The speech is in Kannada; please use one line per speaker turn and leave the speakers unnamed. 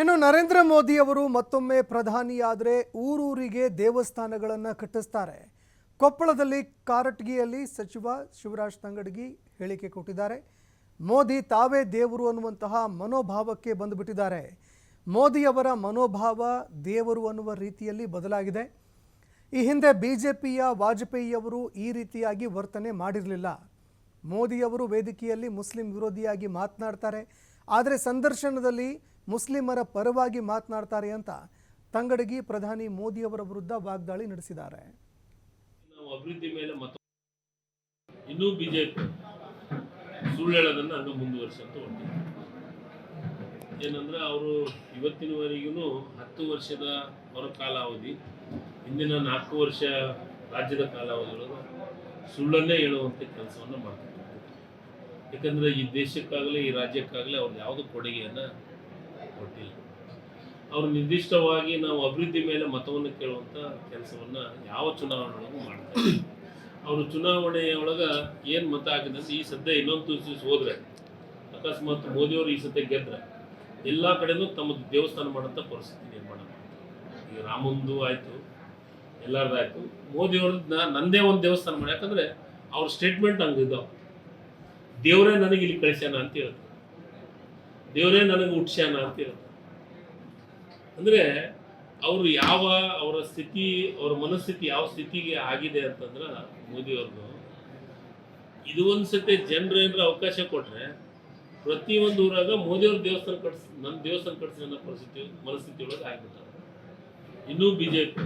ಇನ್ನು ನರೇಂದ್ರ ಮೋದಿ ಅವರು ಮತ್ತೊಮ್ಮೆ ಪ್ರಧಾನಿಯಾದರೆ ಊರೂರಿಗೆ ದೇವಸ್ಥಾನಗಳನ್ನು ಕಟ್ಟಿಸ್ತಾರೆ. ಕೊಪ್ಪಳದಲ್ಲಿ ಕಾರಟಗಿಯಲ್ಲಿ ಸಚಿವ ಶಿವರಾಜ್ ತಂಗಡಗಿ ಹೇಳಿಕೆ ಕೊಟ್ಟಿದ್ದಾರೆ. ಮೋದಿ ತಾವೇ ದೇವರು ಅನ್ನುವಂತಹ ಮನೋಭಾವಕ್ಕೆ ಬಂದುಬಿಟ್ಟಿದ್ದಾರೆ. ಮೋದಿಯವರ ಮನೋಭಾವ ದೇವರು ಅನ್ನುವ ರೀತಿಯಲ್ಲಿ ಬದಲಾಗಿದೆ. ಈ ಹಿಂದೆ ಬಿ ಜೆ ಪಿಯ ವಾಜಪೇಯಿಯವರು ಈ ರೀತಿಯಾಗಿ ವರ್ತನೆ ಮಾಡಿರಲಿಲ್ಲ. ಮೋದಿಯವರು ವೇದಿಕೆಯಲ್ಲಿ ಮುಸ್ಲಿಂ ವಿರೋಧಿಯಾಗಿ ಮಾತನಾಡ್ತಾರೆ. ಆದರೆ ಸಂದರ್ಶನದಲ್ಲಿ ಮುಸ್ಲಿಮರ ಪರವಾಗಿ ಮಾತನಾಡ್ತಾರೆ ಅಂತ ತಂಗಡಗಿ ಪ್ರಧಾನಿ ಮೋದಿ ಅವರ ವಿರುದ್ಧ ವಾಗ್ದಾಳಿ ನಡೆಸಿದ್ದಾರೆ.
ಅಭಿವೃದ್ಧಿ ಮೇಲೆ ಇನ್ನೂ ಬಿಜೆಪಿ ಸುಳ್ಳು ಹೇಳೋದನ್ನು ಹಂಗೆ ಮುಂದುವರಿಸಂತ ಏನಂದ್ರೆ ಅವರು ಇವತ್ತಿನವರೆಗೂ ಹತ್ತು ವರ್ಷದ ಅವರ ಕಾಲಾವಧಿ ಹಿಂದಿನ ನಾಲ್ಕು ವರ್ಷ ರಾಜ್ಯದ ಕಾಲಾವಧಿಯೊಳಗೆ ಸುಳ್ಳನ್ನೇ ಹೇಳುವಂಥ ಕೆಲಸವನ್ನು ಮಾಡ್ತಾರೆ ಯಾಕಂದ್ರೆ ಈ ದೇಶಕ್ಕಾಗಲಿ, ಈ ರಾಜ್ಯಕ್ಕಾಗಲಿ ಅವ್ರದ್ದು ಯಾವುದು ಕೊಡುಗೆಯನ್ನು ಅವರು ನಿರ್ದಿಷ್ಟವಾಗಿ ನಾವು ಅಭಿವೃದ್ಧಿ ಮೇಲೆ ಮತವನ್ನು ಕೇಳುವಂಥ ಕೆಲಸವನ್ನು ಯಾವ ಚುನಾವಣೆಯೊಳಗೂ ಮಾಡ್ತಾರೆ ಅವರು ಚುನಾವಣೆಯೊಳಗೆ ಏನು ಮತ ಆಗಿದೆ ಈ ಸದ್ಯ ಇನ್ನೊಂದು ದಿವಸ ಹೋದರೆ, ಅಕಸ್ಮಾತ್ ಮೋದಿಯವರು ಈ ಸದ್ಯ ಗೆದ್ದರೆ ಎಲ್ಲ ಕಡೆನೂ ತಮ್ಮ ದೇವಸ್ಥಾನ ಮಾಡೋಂಥ ಪರಿಸ್ಥಿತಿ ನಿರ್ಮಾಣ ಮಾಡ್ತಾರೆ. ಈಗ ರಾಮಂದು ಆಯಿತು ಎಲ್ಲರದಾಯ್ತು ಮೋದಿಯವ್ರದ್ದು ನಂದೇ ಒಂದು ದೇವಸ್ಥಾನ ಮಾಡಿ, ಯಾಕಂದರೆ ಅವ್ರ ಸ್ಟೇಟ್ಮೆಂಟ್ ಹಂಗಿದ್ದಾವೆ ದೇವರೇ ನನಗೆ ಇಲ್ಲಿ ಕಳಿಸ್ಯಾನ ಅಂತ ಹೇಳ್ತಾರೆ ದೇವರೇ ನನಗೆ ಹುಟ್ಸ್ಯಾನ ಅಂತ ಹೇಳ್ತಾರೆ ಅಂದ್ರೆ ಅವರು ಯಾವ ಅವರ ಸ್ಥಿತಿ, ಅವರ ಮನಸ್ಥಿತಿ ಯಾವ ಸ್ಥಿತಿಗೆ ಆಗಿದೆ ಅಂತಂದ್ರೆ ಮೋದಿಯವ್ರದ್ದು ಇದು ಇದು ಒಂದ್ಸತಿ ಜನರು ಏನಾರ ಅವಕಾಶ ಕೊಟ್ಟರೆ ಪ್ರತಿಯೊಂದು ಊರಾಗ ಮೋದಿಯವ್ರ ದೇವಸ್ಥಾನ ಕಟ್ಸ್ ನನ್ನ ದೇವಸ್ಥಾನ ಕಟ್ಸಿ ಅನ್ನೋ ಪರಿಸ್ಥಿತಿ, ಮನಸ್ಥಿತಿ ಒಳಗೆ ಆಗ್ಬಿಟ್ಟಾರೆ ಇನ್ನೂ ಬಿಜೆಪಿ.